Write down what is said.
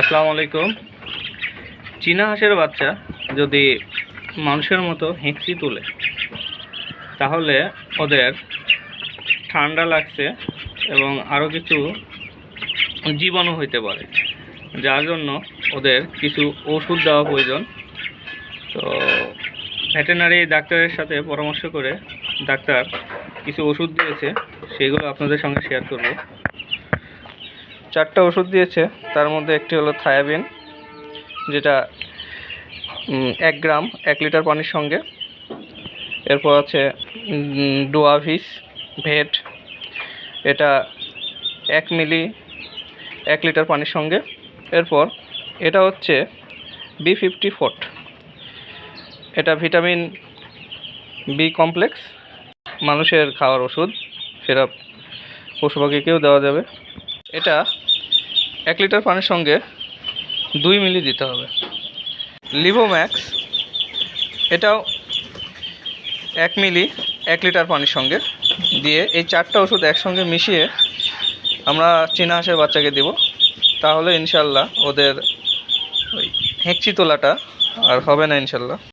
আসসালামু আলাইকুম। চীনা হাঁসের বাচ্চা যদি মানুষের মতো হেঁচি তোলে, তাহলে ওদের ঠান্ডা লাগছে এবং আরও কিছু জীবাণু হইতে পারে, যার জন্য ওদের কিছু ওষুধ দেওয়া প্রয়োজন। তো ভেটেনারি ডাক্তারের সাথে পরামর্শ করে ডাক্তার কিছু ওষুধ দিয়েছে, সেগুলো আপনাদের সঙ্গে শেয়ার করব। চারটা ওষুধ দিয়েছে। তার মধ্যে একটি হলো থায়াবিন, যেটা এক গ্রাম, এক লিটার পানির সঙ্গে। এরপর আছে ডোয়াভিস, ভেট। এটা এক মিলি, এক লিটার পানির সঙ্গে। এরপর এটা হচ্ছে বি ফিফটি ফোর্ট। এটা ভিটামিন বি কমপ্লেক্স। মানুষের খাওয়ার ওষুধ। সেটা পশু পাখিকেও দেওয়া যাবে। এটা এক লিটার পানির সঙ্গে দুই মিলি দিতে হবে। লিভোম্যাক্স এটাও এক মিলি, এক লিটার পানির সঙ্গে দিয়ে এই চারটা ওষুধ একসঙ্গে মিশিয়ে আমরা চীনা হাঁসের বাচ্চাকে দেব। তাহলে ইনশাল্লাহ ওদের ওই হেঁচি তোলাটা আর হবে না ইনশাল্লাহ।